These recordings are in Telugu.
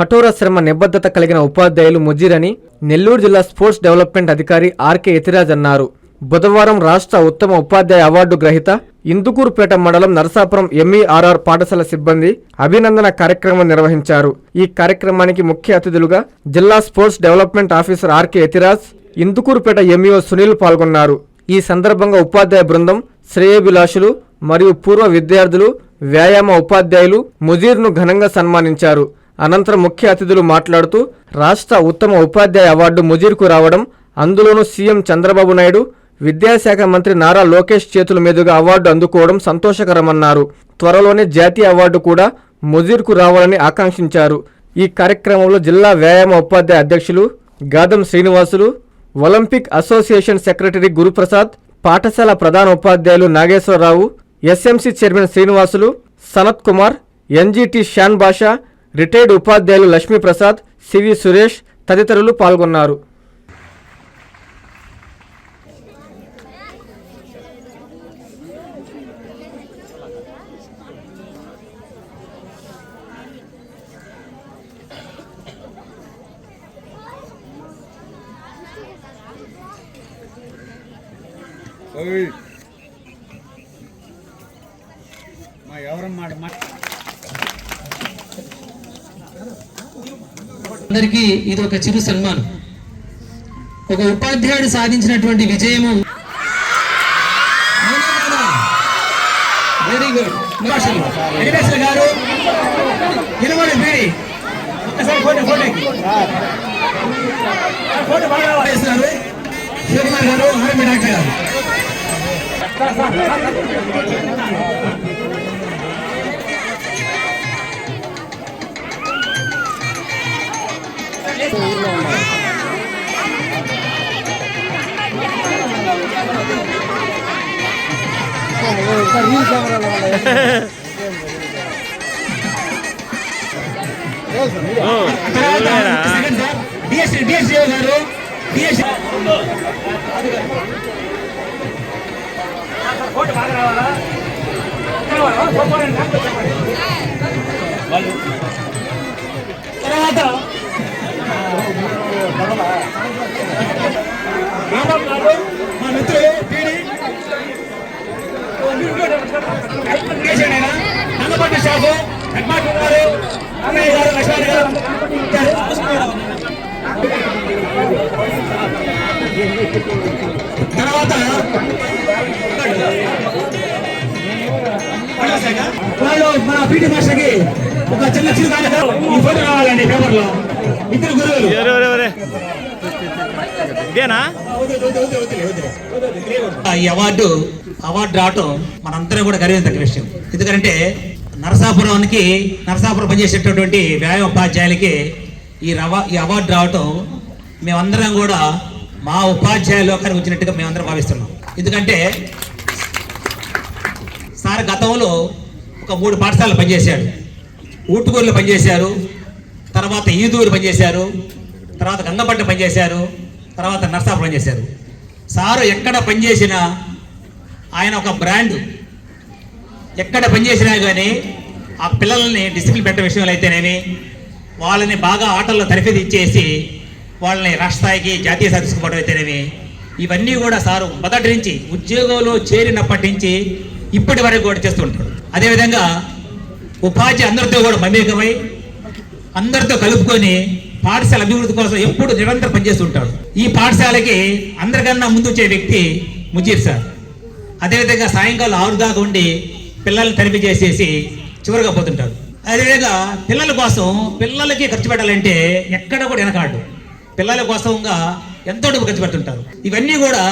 కఠోర శ్రమ నిబద్ధత కలిగిన ఉపాధ్యాయులు ముజీరని నెల్లూరు జిల్లా స్పోర్ట్స్ డెవలప్మెంట్ అధికారి ఆర్కే యతిరాజ్ అన్నారు. బుధవారం రాష్ట్ర ఉత్తమ ఉపాధ్యాయ అవార్డు గ్రహీత ఇందుకూరుపేట మండలం నరసాపురం ఎంఈఆర్ఆర్ పాఠశాల సిబ్బంది అభినందన కార్యక్రమం నిర్వహించారు. ఈ కార్యక్రమానికి ముఖ్య అతిథులుగా జిల్లా sports development officer RK Yathiraj Indukurpet MEO Sunil పాల్గొన్నారు. ఈ సందర్భంగా ఉపాధ్యాయ బృందం శ్రేయభిలాషులు మరియు పూర్వ విద్యార్థులు వ్యాయామ ఉపాధ్యాయులు ముజీర్ను ఘనంగా సన్మానించారు. అనంతరం ముఖ్య అతిథులు మాట్లాడుతూ రాష్ట్ర ఉత్తమ ఉపాధ్యాయ అవార్డు ముజీర్కు రావడం అందులోనూ సీఎం చంద్రబాబు నాయుడు విద్యాశాఖ మంత్రి నారా లోకేష్ చేతుల మీదుగా అవార్డు అందుకోవడం సంతోషకరమన్నారు. త్వరలోనే జాతీయ అవార్డు కూడా ముజీర్కు రావాలని ఆకాంక్షించారు. ఈ కార్యక్రమంలో జిల్లా వ్యాయామ ఉపాధ్యాయ అధ్యక్షులు Gadam Srinivasulu olympic association secretary Guruprasad పాఠశాల ప్రధాన ఉపాధ్యాయులు Nageswararao SMC chairman Srinivasulu Sanath Kumar NGT Shan Basha retired ఉపాధ్యాయులు లక్ష్మీప్రసాద్ సివి సురేష్ తదితరులు పాల్గొన్నారు. ఓయ్ అందరికీ ఇది ఒక చిరు సన్మానం. ఒక ఉపాధ్యాయుడు సాధించినటువంటి విజయము. వెరీ గుడ్ వెంకటేశ్వర గారు నిలబడి ఒక్కసారి ఫోటో ఫోటోకి ఫోటో బాగా వేస్తున్నారు శివకుమార్ గారు ఆర్ఎంపీ డాక్టర్ గారు. డిఎస్సీ డిఎస్సీ గారు డిఎస్సీ తర్వాత రాంబాబు గారు మా మిత్రులు పీడి షాపు హెడ్మాస్టర్ గారు అన్నయ్య గారు లక్ష్మణ్ గారు తర్వాత వాళ్ళు మన పీటీ మాస్టర్కి ఒక చిన్న చిరు ఈ ఫోటో కావాలండి పేపర్లో. ఇద్దరు గురువులు. ఇదేనా? ఈ అవార్డు అవార్డు రావటం మనందరం కూడా గర్వించదగ్గ విషయం. ఎందుకంటే నరసాపురానికి నరసాపురం పనిచేసేటటువంటి వ్యాయామ ఉపాధ్యాయులకి ఈ రవా ఈ అవార్డు రావటం మేమందరం కూడా మా ఉపాధ్యాయ లోకానికి వచ్చినట్టుగా మేమందరం భావిస్తున్నాం. ఎందుకంటే సార్ గతంలో ఒక మూడు పాఠశాలలు పనిచేశాడు ఊటుకూరులో పనిచేశారు. తర్వాత ఈదూరు పనిచేశారు తర్వాత గంగపట్ట పనిచేశారు తర్వాత నర్సాపురం పనిచేశారు. సారు ఎక్కడ పనిచేసినా ఆయన ఒక బ్రాండ్. ఎక్కడ పనిచేసినా కానీ ఆ పిల్లల్ని డిసిప్లిన్ పెట్టే విషయంలో అయితేనేమి వాళ్ళని బాగా ఆటల్లో తరఫీదు ఇచ్చేసి వాళ్ళని రాష్ట్ర స్థాయికి జాతీయ స్థాయి అయితేనేమి ఇవన్నీ కూడా సారు మొదటి నుంచి ఉద్యోగంలో చేరినప్పటి నుంచి ఇప్పటి వరకు కూడా చేస్తుంటాడు అదేవిధంగా ఉపాధి అందరితో కూడా మమేకమై అందరితో కలుపుకొని పాఠశాల అభివృద్ధి కోసం ఎప్పుడు నిరంతరం పనిచేస్తుంటాడు. ఈ పాఠశాలకి అందరికన్నా ముందు వచ్చే వ్యక్తి ముజీర్ సార్. అదేవిధంగా సాయంకాలం ఆరు దాకా ఉండి పిల్లల్ని తనిఖీ చేసేసి చివరిగా పోతుంటాడు. అదేవిధంగా పిల్లల కోసం పిల్లలకి ఖర్చు పెట్టాలంటే ఎక్కడ కూడా వెనకాడు పిల్లల కోసంగా ఎంతో డబ్బు ఖర్చు పెడుతుంటారు. ఇవన్నీ కూడా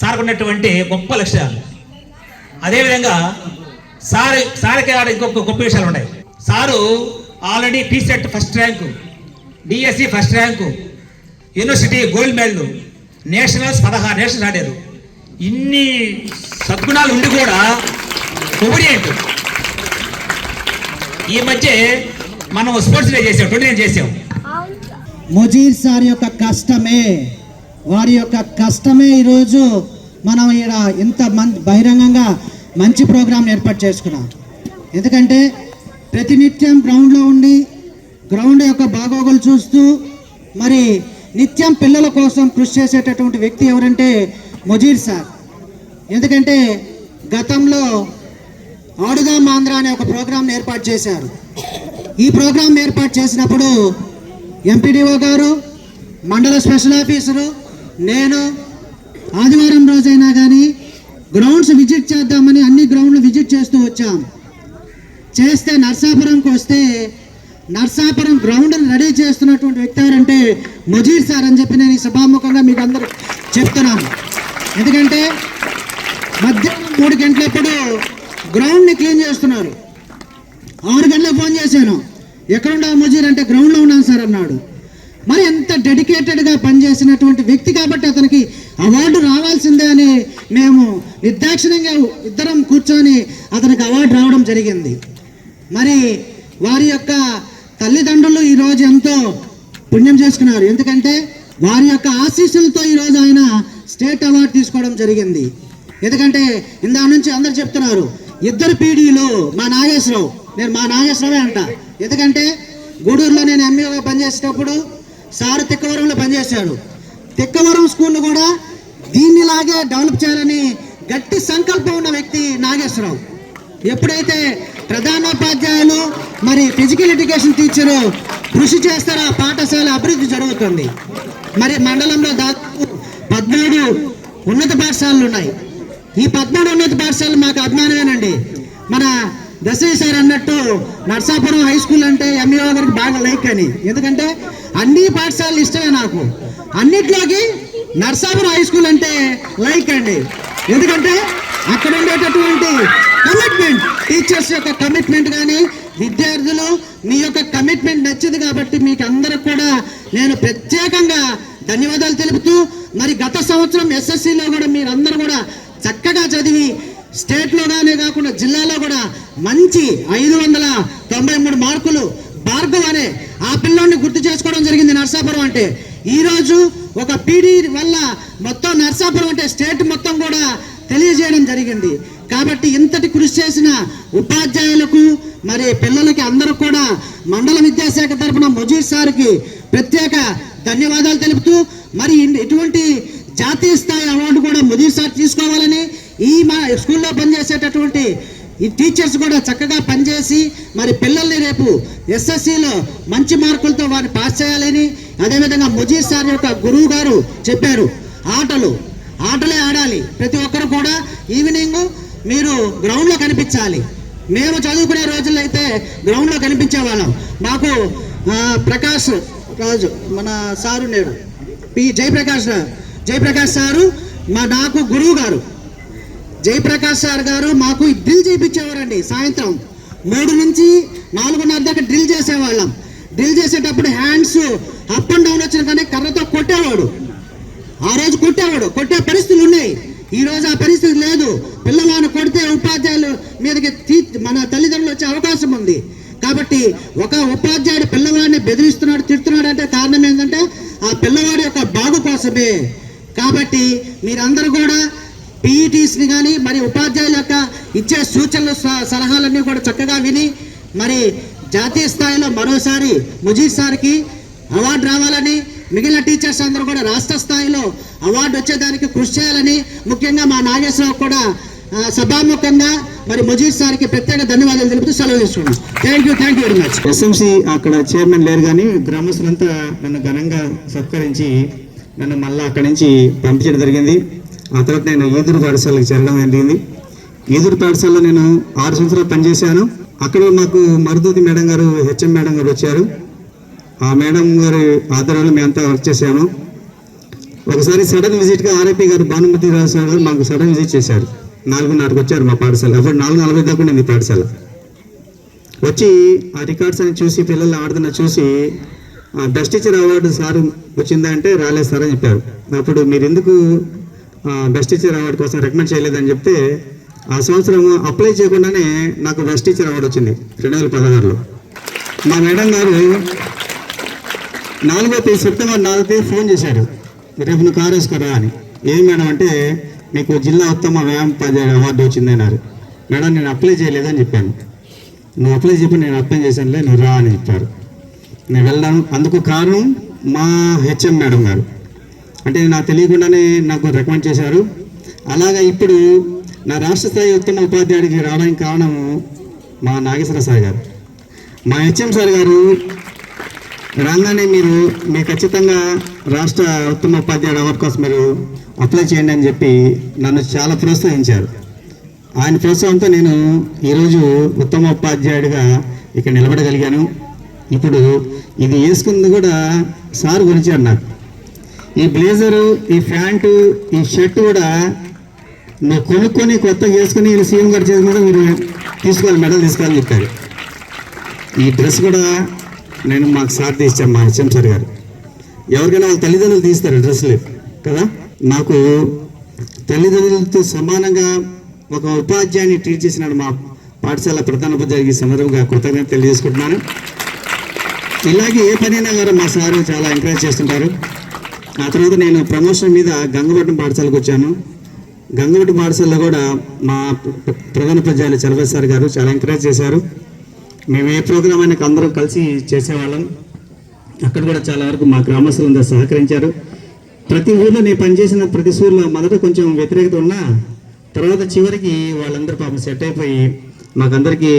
సార్కు ఉన్నటువంటి గొప్ప లక్ష్యాలు అదేవిధంగా సార్ సార్కి ఆడ ఇంకొక గొప్ప విషయాలు ఉన్నాయి. Sir already PECET first rank DSC first rank university gold medal nationals పదహారు నేషనల్స్ ఆడారు. ఇన్ని సద్గుణాలు ఉండి కూడా ఒబిడియంట్ ఈ మధ్య మనం స్పోర్ట్స్ డే చేసాం ట్వంటీ నైన్ చేసాం. ముజీర్ సార్ యొక్క కష్టమే వారి యొక్క కష్టమే ఈరోజు మనం ఇక్కడ ఇంత మం బహిరంగంగా మంచి ప్రోగ్రాం ఏర్పాటు చేసుకున్నాం. ఎందుకంటే ప్రతినిత్యం గ్రౌండ్లో ఉండి గ్రౌండ్ యొక్క బాగోగులు చూస్తూ మరి నిత్యం పిల్లల కోసం కృషి చేసేటటువంటి వ్యక్తి ఎవరంటే ముజీర్ సార్. ఎందుకంటే గతంలో ఆడుగా ఆంధ్ర అనే ఒక ప్రోగ్రాం ఏర్పాటు చేశారు. ఈ ప్రోగ్రాం ఏర్పాటు చేసినప్పుడు ఎంపీడీఓ గారు మండల స్పెషల్ ఆఫీసరు నేను ఆదివారం రోజైనా కానీ గ్రౌండ్స్ విజిట్ చేద్దామని అన్ని గ్రౌండ్లు విజిట్ చేస్తూ వచ్చాం. చేస్తే నర్సాపురంకి వస్తే నర్సాపురం గ్రౌండ్ రెడీ చేస్తున్నటువంటి వ్యక్తి ఎవరంటే ముజీర్ సార్ అని చెప్పి నేను ఈ సభాముఖంగా మీకు అందరూ చెప్తున్నాను. ఎందుకంటే మధ్యాహ్నం మూడు గంటలప్పుడు గ్రౌండ్ని క్లీన్ చేస్తున్నారు. ఆరు గంటలకు ఫోన్ చేశాను. ఎక్కడున్నావు ముజీర్ అంటే గ్రౌండ్లో ఉన్నాను సార్ అన్నాడు. మరి ఎంత డెడికేటెడ్గా పనిచేసినటువంటి వ్యక్తి కాబట్టి అతనికి అవార్డు రావాల్సిందే అని మేము నిర్దాక్షిణ్యంగా ఇద్దరం కూర్చొని అతనికి అవార్డు రావడం జరిగింది. మరి వారి యొక్క తల్లిదండ్రులు ఈరోజు ఎంతో పుణ్యం చేసుకున్నారు. ఎందుకంటే వారి యొక్క ఆశీస్సులతో ఈరోజు ఆయన స్టేట్ అవార్డు తీసుకోవడం జరిగింది. ఎందుకంటే ఇందా నుంచి అందరు చెప్తున్నారు ఇద్దరు పీడీలు మా నాగేశ్వరరావు. నేను మా నాగేశ్వరరావే అంట. ఎందుకంటే గూడూరులో నేను ఎంఈఓగా పనిచేసేటప్పుడు సారు తిక్కవరంలో పనిచేశాడు. తిక్కవరం స్కూల్ కూడా దీన్నిలాగే డెవలప్ చేయాలని గట్టి సంకల్పం ఉన్న వ్యక్తి నాగేశ్వరరావు. ఎప్పుడైతే ప్రధానోపాధ్యాయులు మరి ఫిజికల్ ఎడ్యుకేషన్ టీచరు కృషి చేస్తారు? ఆ పాఠశాల అభివృద్ధి జరుగుతుంది. మరి మండలంలో దాదాపు పద్నాలుగు ఉన్నత పాఠశాలలు ఉన్నాయి. ఈ పద్మూడు ఉన్నత పాఠశాలలు మాకు అభిమానమేనండి. మన దశరథ సార్ అన్నట్టు నర్సాపురం హై స్కూల్ అంటే ఎంఈఓ గారికి బాగా లైక్ అని. ఎందుకంటే అన్ని పాఠశాలలు ఇష్టమే నాకు. అన్నిట్లోకి నర్సాపురం హై స్కూల్ అంటే లైక్ అండి. ఎందుకంటే అక్కడ ఉండేటటువంటి కమిట్మెంట్ టీచర్స్ యొక్క కమిట్మెంట్ కానీ విద్యార్థులు మీ యొక్క కమిట్మెంట్ నచ్చింది కాబట్టి మీకు అందరికి కూడా నేను ప్రత్యేకంగా ధన్యవాదాలు తెలుపుతూ మరి గత సంవత్సరం ఎస్ఎస్సిలో కూడా మీరందరూ కూడా చక్కగా చదివి స్టేట్లోనే కాకుండా జిల్లాలో కూడా మంచి ఐదు వందల తొంభై మూడు మార్కులు భార్గవ్ అనే ఆ పిల్లోని గుర్తు చేసుకోవడం జరిగింది నర్సాపురం అంటే. ఈరోజు ఒక పీడీ వల్ల మొత్తం నర్సాపురం అంటే స్టేట్ మొత్తం కూడా తెలియజేయడం జరిగింది. కాబట్టి ఇంతటి కృషి చేసిన ఉపాధ్యాయులకు మరి పిల్లలకి అందరూ కూడా మండల విద్యాశాఖ తరఫున ముజీర్ సార్కి ప్రత్యేక ధన్యవాదాలు తెలుపుతూ మరి ఇటువంటి జాతీయ స్థాయి అవార్డు కూడా ముదీర్ సార్ తీసుకోవాలని ఈ మా స్కూల్లో పనిచేసేటటువంటి ఈ టీచర్స్ కూడా చక్కగా పనిచేసి మరి పిల్లల్ని రేపు ఎస్ఎస్సిలో మంచి మార్కులతో వారిని పాస్ చేయాలని అదేవిధంగా ముజీర్ సార్ యొక్క గురువు గారు చెప్పారు. ఆటలు ఆటలే ఆడాలి. ప్రతి ఒక్కరు కూడా ఈవినింగ్ మీరు గ్రౌండ్లో కనిపించాలి. మేము చదువుకునే రోజుల్లో అయితే గ్రౌండ్లో కనిపించే వాళ్ళం. మాకు ప్రకాష్ రాజు మన సారు నేడు పి. జయప్రకాష్ జయప్రకాష్ సారు మా నాకు గురువు గారు. జయప్రకాష్ సార్ గారు మాకు డ్రిల్ చేయించేవారండి సాయంత్రం. మూడు నుంచి నాలుగున్నర దాకా డ్రిల్ చేసేవాళ్ళం. డ్రిల్ చేసేటప్పుడు హ్యాండ్స్ అప్ అండ్ డౌన్ వచ్చిన కానీ కర్రతో కొట్టేవాడు. ఆ రోజు కొట్టేవాడు. కొట్టే పరిస్థితులు ఉన్నాయి. ఈ రోజు ఆ పరిస్థితి లేదు. పిల్లవాడిని కొడితే ఉపాధ్యాయులు మీదకి తీ మన తల్లిదండ్రులు వచ్చే అవకాశం ఉంది. కాబట్టి ఒక ఉపాధ్యాయుడు పిల్లవాడిని బెదిరిస్తున్నాడు తిడుతున్నాడు అంటే కారణం ఏంటంటే ఆ పిల్లవాడి యొక్క బాగు కోసమే. కాబట్టి మీరందరూ కూడా పీఈటీస్ని కానీ మరి ఉపాధ్యాయుల యొక్క ఇచ్చే సూచనలు స- సలహాలన్నీ కూడా చక్కగా విని మరి జాతీయ స్థాయిలో మరోసారి ముజీర్ సార్కి అవార్డు రావాలని మిగిలిన టీచర్స్ అందరూ కూడా రాష్ట్ర స్థాయిలో అవార్డు వచ్చేదానికి కృషి చేయాలని ముఖ్యంగా మా నాగేశ్వరరావు కూడా సభాముఖంగా మరి ముజీర్ సార్కి ప్రత్యేక ధన్యవాదాలు తెలుపుతూ సెలవు తీసుకున్నాం thank you thank you very much SMC అక్కడ చైర్మన్ లేరు కానీ గ్రామస్తులంతా నన్ను ఘనంగా సత్కరించి నన్ను మళ్ళీ అక్కడి నుంచి పంపించడం జరిగింది. ఆ తర్వాత నేను ఈదురు పాఠశాలకు చేరడం జరిగింది. ఈదురు పాఠశాలలో నేను ఆరు సంవత్సరాలు పనిచేశాను. అక్కడ మాకు మరుదూతి మేడం గారు హెచ్ఎం మేడం గారు వచ్చారు. ఆ మేడం గారి ఆధారాలు మేమంతా వర్క్ చేశాము. ఒకసారి సడన్ విజిట్గా ఆర్ఐపి గారు భానుమతి రాజు గారు మాకు సడన్ విజిట్ చేశారు. నాలుగున్నరకు వచ్చారు మా పాఠశాల. అప్పుడు నాలుగు నలభై దాకా ఉండింది పాఠశాల. వచ్చి ఆ రికార్డ్స్ అని చూసి పిల్లలు ఆడుతున్న చూసి బెస్ట్ టీచర్ అవార్డు సార్ వచ్చిందా అంటే రాలేదు సార్ అని చెప్పారు. అప్పుడు మీరు ఎందుకు బెస్ట్ టీచర్ అవార్డు కోసం రికమెండ్ చేయలేదని చెప్తే ఆ సంవత్సరం అప్లై చేయకుండానే నాకు బెస్ట్ టీచర్ అవార్డు వచ్చింది రెండు వేల పదహారులో. మా మేడం గారు నాలుగో తేదీ సెప్టెంబర్ నాలుగో తేదీ ఫోన్ చేశారు రేపు నువ్వు కారు వేసుకురా అని. ఏం మేడం అంటే మీకు జిల్లా ఉత్తమ వ్యాయామ ఉపాధ్యాయుడు అవార్డు వచ్చింది అన్నారు. మేడం నేను అప్లై చేయలేదని చెప్పాను. నువ్వు అప్లై చెప్పి నేను అప్లై చేశానులే నువ్వు రా అని చెప్పారు. నేను వెళ్ళాను అందుకు కారణం మా హెచ్ఎం మేడం గారు. అంటే నాకు తెలియకుండానే నాకు రికమెండ్ చేశారు. అలాగా ఇప్పుడు నా రాష్ట్ర స్థాయి ఉత్తమ ఉపాధ్యాయుడికి రావడానికి కారణము మా నాగేశ్వర సార్ గారు. మా హెచ్ఎం సార్ గారు రాగానే మీరు మీరు ఖచ్చితంగా రాష్ట్ర ఉత్తమ ఉపాధ్యాయుడు అవార్డు కోసం మీరు అప్లై చేయండి అని చెప్పి నన్ను చాలా ప్రోత్సహించారు. ఆయన ప్రోత్సాహంతో నేను ఈరోజు ఉత్తమ ఉపాధ్యాయుడిగా ఇక్కడ నిలబడగలిగాను. ఇప్పుడు ఇది వేసుకుంది కూడా సార్ గురించి నాకు ఈ బ్లేజరు ఈ ప్యాంటు ఈ షర్ట్ కూడా నువ్వు కొనుక్కొని కొత్తగా వేసుకుని సీఎం గారు చేసిన కూడా మీరు తీసుకోవాలి మెడల్ తీసుకోవాలని చెప్పారు. ఈ డ్రెస్ కూడా నేను మాకు సార్ తీసాం మా హెచ్ఎం సార్ గారు. ఎవరికైనా వాళ్ళ తల్లిదండ్రులు తీస్తారు డ్రెస్సులు కదా? నాకు తల్లిదండ్రులతో సమానంగా ఒక ఉపాధ్యాయుని ట్రీట్ చేసినాడు మా పాఠశాల ప్రధాన ఉపాధ్యాయుడికి సందర్భంగా కృతజ్ఞత తెలియజేసుకుంటున్నాను. ఇలాగే ఏ పనైనా కూడా మా సార్ చాలా ఎంకరేజ్ చేస్తుంటారు. ఆ తర్వాత నేను ప్రమోషన్ మీద గంగవట్టం పాఠశాలకు వచ్చాను. గంగవట్టం పాఠశాలలో కూడా మా ప్రధాన ఉపాధ్యాయులు చలవతి సార్ గారు చాలా ఎంకరేజ్ చేశారు. మేము ఏ ప్రోగ్రామ్ అయినా అందరం కలిసి చేసేవాళ్ళం. అక్కడ కూడా చాలా వరకు మా గ్రామస్తులందరూ సహకరించారు. ప్రతి ఊర్లో నేను పనిచేసిన ప్రతి ఊర్లో మొదట కొంచెం వ్యతిరేకత ఉన్నా తర్వాత చివరికి వాళ్ళందరూ పాపం సెట్ అయిపోయి మాకందరికీ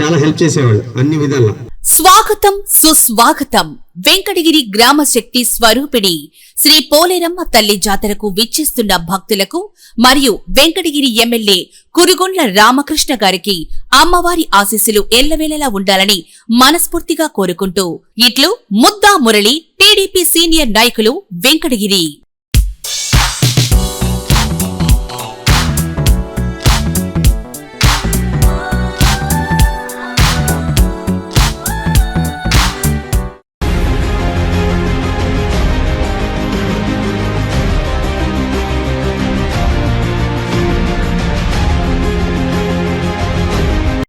చాలా హెల్ప్ చేసేవాళ్ళు అన్ని విధాలా. స్వాగతం సుస్వాగతం. వెంకటగిరి గ్రామ శక్తి స్వరూపిణి శ్రీ పోలేరమ్మ తల్లి జాతరకు విచ్చేస్తున్న భక్తులకు మరియు వెంకటగిరి ఎమ్మెల్యే కురుగొండ్ల రామకృష్ణ గారికి అమ్మవారి ఆశీస్సులు ఎల్లవేళలా ఉండాలని మనస్ఫూర్తిగా కోరుకుంటూ ఇట్లు ముద్దా మురళి టీడీపీ సీనియర్ నాయకులు వెంకటగిరి.